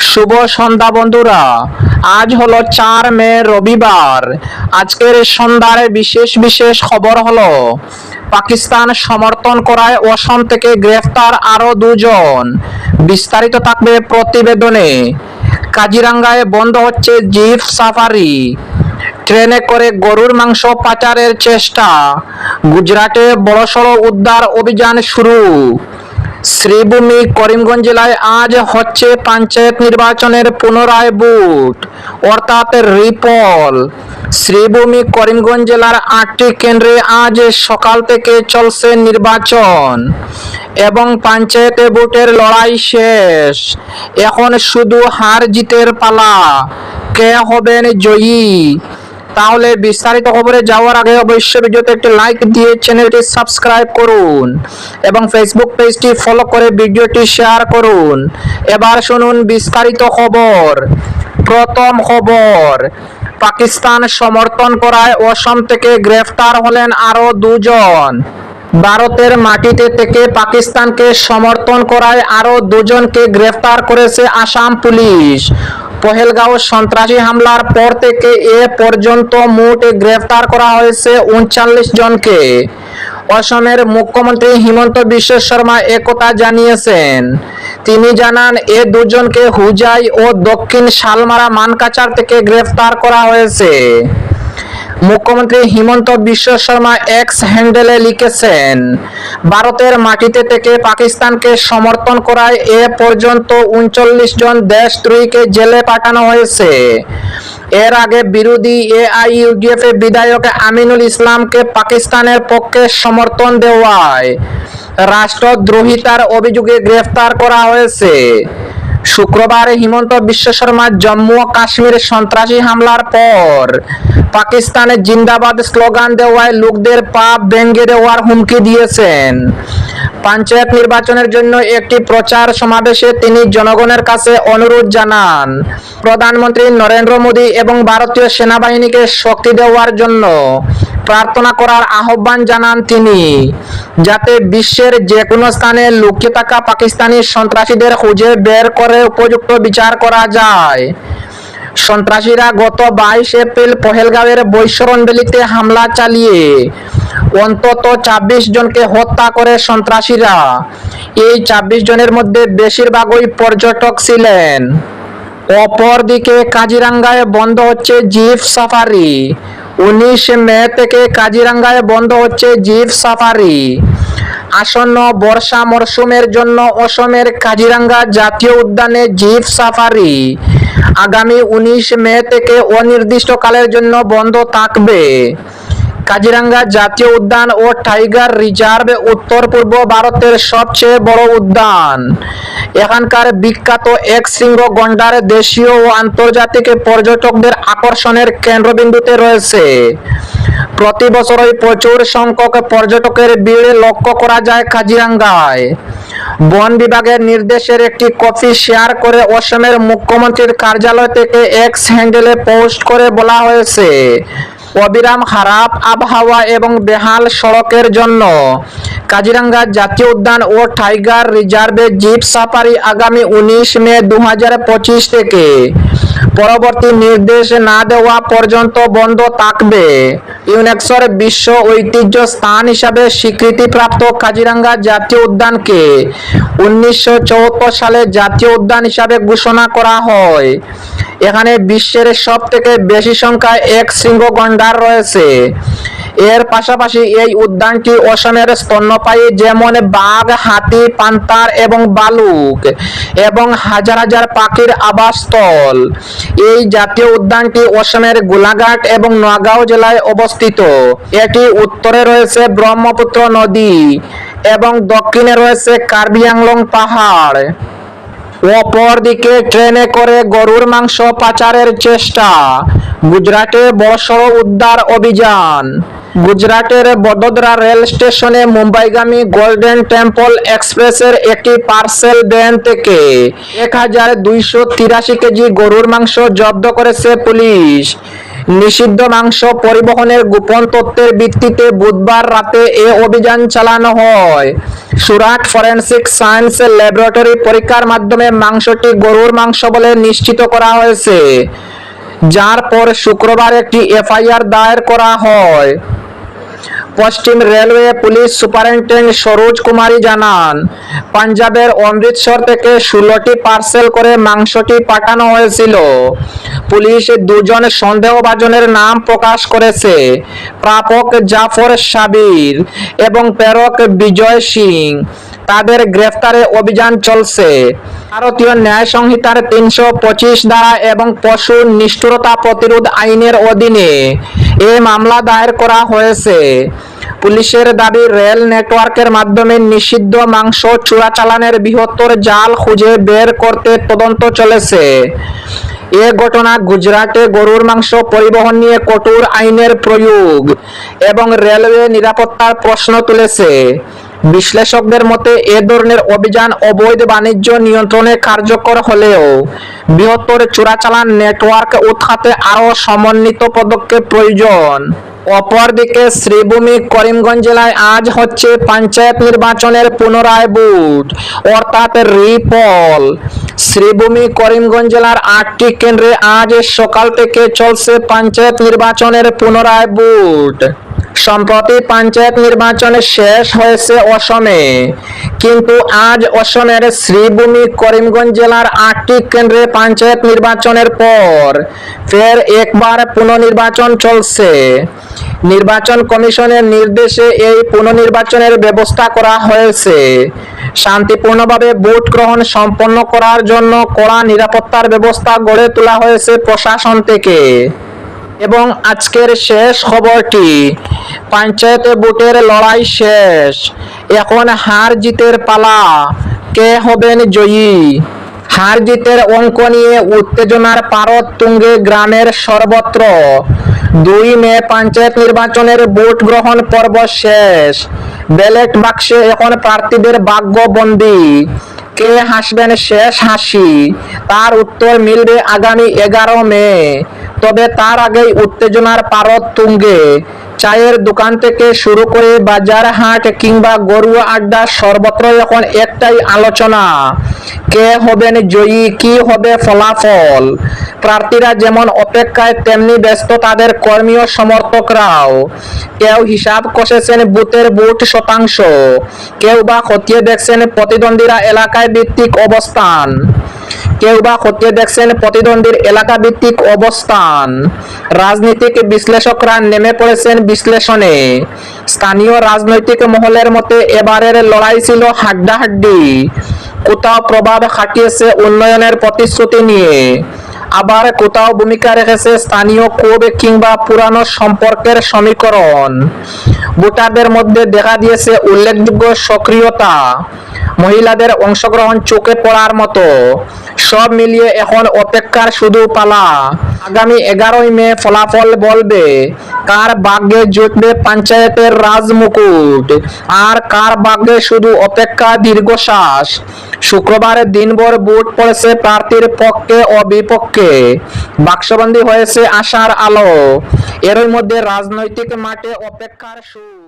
শুভ সন্ধ্যা বন্ধুরা। আজ হলো চার মে, রবিবার। আজকের সন্ধ্যার বিশেষ বিশেষ খবর হলো, পাকিস্তান সমর্থন করায় অসম থেকে গ্রেফতার আরও দুজন। বিস্তারিত থাকবে প্রতিবেদনে। কাজিরাঙ্গায় বন্ধ হচ্ছে জিপ সাফারি। ট্রেনে করে গরুর মাংস পাচারের চেষ্টা। গুজরাটে বড়সড় উদ্ধার অভিযান শুরু। শ্রীভূমি করিমগঞ্জ জেলায় আজ হচ্ছে পঞ্চায়েত নির্বাচনের পুনরায় বুথ অর্থাৎ রিপল। শ্রীভূমি করিমগঞ্জ জেলার আটটি কেন্দ্রে আজ সকাল থেকে চলছে নির্বাচন এবং পঞ্চায়েতে ভোটের লড়াই শেষ। এখন শুধু হার জিতের পালা, কে হবেন জয়ী? তাহলে বিস্তারিত খবরে যাওয়ার আগে অবশ্যই ভিডিওতে একটি লাইক দিয়ে চ্যানেলটি সাবস্ক্রাইব করুন এবং ফেসবুক পেজটি ফলো করে ভিডিওটি শেয়ার করুন। এবার শুনুন বিস্তারিত খবর। প্রথম খবর, পাকিস্তান সমর্থন করায় অসম থেকে গ্রেফতার হলেন আরও দুজন। ভারতের মাটিতে থেকে পাকিস্তানকে সমর্থন করায় আরও দুজনকে গ্রেফতার করেছে আসাম পুলিশ। পহেলগাঁও সন্ত্রাসী হামলার পর থেকে এ পর্যন্ত মোট গ্রেফতার করা হয়েছে উনচল্লিশ জনকে। অসমের মুখ্যমন্ত্রী হিমন্ত বিশ্ব শর্মা একথা জানিয়েছেন। তিনি জানান, এ দুজনকে হুজাই ও দক্ষিণ শালমারা মানকাচার থেকে গ্রেফতার করা হয়েছে। মুখ্যমন্ত্রী হিমন্ত বিশ্ব শর্মা এক্স হ্যান্ডেলে লিখেছেন, ভারতের মাটিতে থেকে পাকিস্তানকে সমর্থন করায় এ পর্যন্ত উনচল্লিশ জন দেশদ্রোহীকে জেলে পাঠানো হয়েছে। এর আগে বিরোধী এআইইউডিএফ এর বিধায়ক আমিনুল ইসলামকে পাকিস্তানের পক্ষে সমর্থন দেওয়ায় রাষ্ট্রদ্রোহিতার অভিযোগে গ্রেফতার করা হয়েছে। শুক্রবার হিমন্ত বিশ্ব শর্মা জম্মু ও কাশ্মীরে সন্ত্রাসী হামলার পর পাকিস্তানে জিন্দাবাদ স্লোগান দেওয়ায় লোকদের পা ভেঙে দেওয়ার হুমকি দিয়েছেন। পঞ্চায়েত নির্বাচনের জন্য একটি প্রচার সমাবেশে তিনি জনগণের কাছে অনুরোধ জানান। প্রধানমন্ত্রী নরেন্দ্র মোদী এবং ভারতীয় সেনাবাহিনীকে শক্তি দেওয়ার জন্য প্রার্থনা করার আহ্বান জানান তিনি। যাতে বিশ্বের যে কোনো স্থানে লুকিয়ে থাকা পাকিস্তানি সন্ত্রাসীদের খুঁজে বের করে উপযুক্ত বিচার করা যায়। সন্ত্রাসীরা গত বাইশ এপ্রিল পহেলগাঁওয়ের বৈশরণবেলিতে হামলা চালিয়ে অন্তত ছাব্বিশ জনকে হত্যা করে সন্ত্রাসীরা। এই ছাব্বিশ জনের মধ্যে বেশিরভাগই পর্যটক ছিলেন। অপরদিকে কাজিরাঙ্গায় বন্ধ হচ্ছে জিপ সাফারি। উনিশ মে থেকে কাজিরাঙ্গায় বন্ধ হচ্ছে জিপ সাফারি। আসন্ন বর্ষা মরশুমের জন্য অসমের কাজিরাঙ্গা জাতীয় উদ্যানে জিপ সাফারি। আগামী উনিশ মে থেকে অনির্দিষ্টকালের জন্য বন্ধ থাকবে। কাজিরাঙ্গা জাতীয় উদ্যান ও টাইগার রিজার্ভ উত্তর পূর্ব ভারতের সবচেয়ে বড় উদ্যান। এখানকার বিখ্যাত এক শৃঙ্গ গন্ডার দেশীয় ও আন্তর্জাতিক পর্যটকদের আকর্ষণের কেন্দ্রবিন্দুতে রয়েছে। প্রতি বছরই প্রচুর সংখ্যক পর্যটকের ভিড় লক্ষ্য করা যায় কাজিরাঙ্গায়। বন বিভাগের নির্দেশের একটি কপি শেয়ার করে অসমের মুখ্যমন্ত্রীর কার্যালয় থেকে এক্স হ্যান্ডেলে পোস্ট করে বলা হয়েছে। অবিরাম খারাপ আবহাওয়া এবং বেহাল সড়কের জন্য। কাজিরাঙ্গা জাতীয় উদ্যান ও টাইগার রিজার্ভে জিপ সাফারি আগামী উনিশ মে দু হাজার পঁচিশ থেকে। পরবর্তী নির্দেশ না দেওয়া পর্যন্ত বন্ধ থাকবে। ইউনেক্সর বিশ্ব ঐতিহ্য স্থান হিসাবে স্বীকৃতিপ্রাপ্ত কাজিরাঙ্গা জাতীয় উদ্যানকে উনিশশো চুয়াত্তর সালে জাতীয় উদ্যান হিসাবে ঘোষণা করা হয়। এখানে বিশ্বের সব থেকে বেশি সংখ্যায় এক শৃঙ্গ গন্ডার রয়েছে। এর পাশাপাশি এই উদ্যানটি অসমের স্তন্যপায়ী যেমন বাঘ, হাতি, পান্তার এবং বালুক এবং হাজার হাজার পাখির আবাসস্থল। এই জাতীয় উদ্যানটি অসমের গোলাঘাট এবং নোয়াগাঁও জেলায় অবস্থিত। এটি উত্তরে রয়েছে ব্রহ্মপুত্র নদী এবং দক্ষিণে রয়েছে কার্বি আংলং পাহাড়। অপরদিকে ট্রেনে করে গরুর মাংস পাচারের চেষ্টা। গুজরাটে বড়সড় উদ্ধার অভিযান। গুজরাটের বদোদরা রেল স্টেশনে মুম্বাইগামী গোল্ডেন টেম্পল এক্সপ্রেসের একটি পার্সেল ভ্যান থেকে এক হাজার দুইশো তিরাশি কেজি গরুর মাংস জব্দ করেছে পুলিশ। নিষিদ্ধ মাংস পরিবহনের গোপন তথ্যের ভিত্তিতে বুধবার রাতে এ অভিযান চালানো হয়। সুরাট ফরেনসিক সায়েন্স ল্যাবরেটরি পরীক্ষার মাধ্যমে মাংসটি গরুর মাংস বলে নিশ্চিত করা হয়েছে। যার পর শুক্রবার একটি এফআইআর দায়ের করা হয়। পশ্চিম railway police superintendent Saroj Kumari জানান, পাঞ্জাবের অমৃতসর থেকে ষোলোটি পার্সেল করে মাংসটি পাঠানো হয়েছিল। পুলিশ দুজন সন্দেহভাজনের নাম প্রকাশ করেছে। প্রাপক জাফর সাবির এবং প্রেরক বিজয় সিং। তাদের গ্রেফতারে অভিযান চলছে। ভারতীয় ন্যায় সংহিতার তিনশো পঁচিশ ধারা এবং পশু নিষ্ঠুরতা প্রতিরোধ আইনের অধীনে এ মামলা দায়ের করা হয়েছে। পুলিশের দাবি, রেল নেটওয়ার্কের মাধ্যমে নিষিদ্ধ মাংস চোরাচালানের বৃহত্তর জাল খুঁজে বের করতে তদন্ত চলেছে। এ ঘটনা গুজরাটে গরুর মাংস পরিবহন নিয়ে কঠোর আইনের প্রয়োগ এবং রেলওয়ে নিরাপত্তার প্রশ্ন তুলেছে। বিশ্লেষকদের মতে, এ ধরনের অভিযান অবৈধ বাণিজ্য নিয়ন্ত্রণে কার্যকর হলেও বৃহত্তর চোরাচালান নেটওয়ার্ক উৎখাতে আরও সমন্বিত পদক্ষেপ প্রয়োজন। অপরদিকে, শ্রীভূমি করিমগঞ্জ জেলায় আজ হচ্ছে পঞ্চায়েত নির্বাচনের পুনরায় বুথ, অর্থাৎ রিপল। শ্রীভূমি করিমগঞ্জ জেলার আটটি কেন্দ্রে আজ সকাল থেকে চলছে পঞ্চায়েত নির্বাচনের পুনরায় বুথ। সম্প্রতি পঞ্চায়েত নির্বাচন শেষ হয়েছে অসমে। কিন্তু আজ অসমের শ্রীভূমি করিমগঞ্জ জেলার আটটি কেন্দ্রে পঞ্চায়েত নির্বাচনের পর ফের একবার পুনর্নির্বাচন চলছে। নির্বাচন কমিশনের নির্দেশে এই পুনর্নির্বাচনের ব্যবস্থা করা হয়েছে। শান্তিপূর্ণভাবে ভোট গ্রহণ সম্পন্ন করার জন্য কড়া নিরাপত্তার ব্যবস্থা গড়ে তোলা হয়েছে প্রশাসন থেকে। এবং আজকের শেষ খবরটি, পঞ্চায়েতে ভোটের লড়াই শেষ। এখন হার জিতের পালা। কে হবেন জয়ী? হার জিতের অঙ্ক নিয়ে উত্তেজনার পারদ তুঙ্গে গ্রামের সর্বত্র। দুই মে পঞ্চায়েত নির্বাচনের ভোট গ্রহণ পর্ব শেষ। ব্যালট বাক্সে এখন প্রার্থীদের ভাগ্যবন্দি। কে হাসবেন শেষ হাসি? তার উত্তর মিলবে আগামী এগারো মে। তবে তার আগেই উত্তেজনার পারদ তুঙ্গে। চায়ের দোকান থেকে শুরু করে বাজার, হাট কিংবা গরুয়া আড্ডা সর্বত্র এখন একটাই আলোচনা। কে হবেন জয়ী, কি হবে ফলাফল? প্রার্থীরা যেমন অপেক্ষায়, তেমনি ব্যস্ত তাদের কর্মী ও সমর্থকরাও। কেউ হিসাব কষেছেন বুথের ভোট শতাংশ। কেউ বা খতিয়ে দেখছেন প্রতিদ্বন্দ্বীরা এলাকায় ভিত্তিক অবস্থান। কেউ বা খতিয়ে দেখছেন প্রতিদ্বন্দ্বীর এলাকা ভিত্তিক অবস্থান। রাজনীতিক বিশ্লেষকরা নেমে পড়েছেন বিশ্লেষণে, স্থানীয় রাজনৈতিক মহলের মতে এবারের লড়াই ছিল হাড্ডাহাড্ডি। কোথাও প্রভাব খাটিয়েছে উন্নয়নের প্রতিশ্রুতি নিয়ে। আবার কোথাও ভূমিকা রেখেছে স্থানীয় ক্ষোভ কিংবা পুরানো সম্পর্কের সমীকরণ। ভোটারদের মধ্যে দেখা দিয়েছে উল্লেখযোগ্য সক্রিয়তা। মহিলাদের অংশগ্রহণ চোখে পড়ার মতো। সব মিলিয়ে এখন অপেক্ষার শুধু পালা। আগামী এগারোই মে ফলাফল বলবে, কার ভাগ্যে জুটবে পঞ্চায়েতের রাজমুকুট, আর কার ভাগ্যে শুধু অপেক্ষা দীর্ঘশ্বাস। শুক্রবারে দিনভর ভোট পড়েছে প্রার্থীর পক্ষে ও বিপক্ষে। বাক্সবন্দি হয়েছে আশার আলো। এরই মধ্যে রাজনৈতিক মাঠে অপেক্ষার সুর।